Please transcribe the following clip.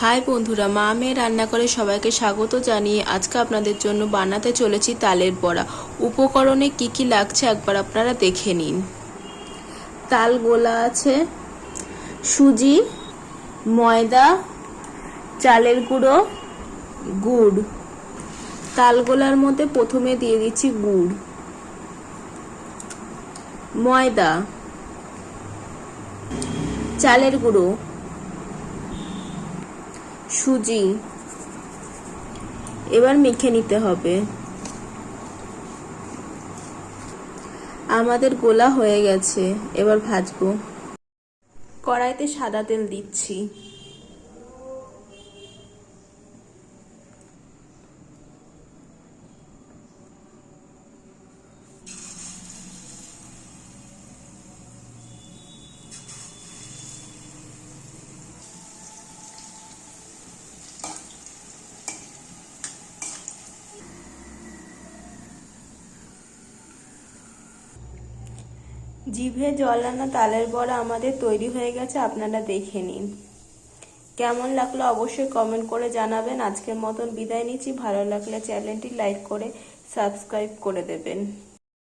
High বন্ধুরা, মা মেয়ে রান্না করে সবাইকে স্বাগত জানিয়ে আজকে আপনাদের জন্য বানাতে চলেছি তালের বড়া। উপকরণে কি কি লাগছে একবার আপনারা দেখে নিন। তাল গোলা আছে, সুজি, ময়দা, চালের গুঁড়ো, গুড়। তালগোলার মধ্যে প্রথমে দিয়ে দিচ্ছি গুড়। ময়দা। চালের গুঁড়ো। সুজি। এবার মেখে নিতে হবে। আমাদের গোলা হয়ে গেছে, এবার ভাজবো। কড়াইতে সাদা তেল দিচ্ছি। জিভে জল আনা তালের বড়া আমাদের তৈরি হয়ে গেছে, আপনারা দেখে নিন। কেমন লাগল অবশ্যই কমেন্ট করে জানাবেন। আজকের মতন বিদায় নিচ্ছি। ভালো লাগলে চ্যানেলটি লাইক করে সাবস্ক্রাইব করে দেবেন।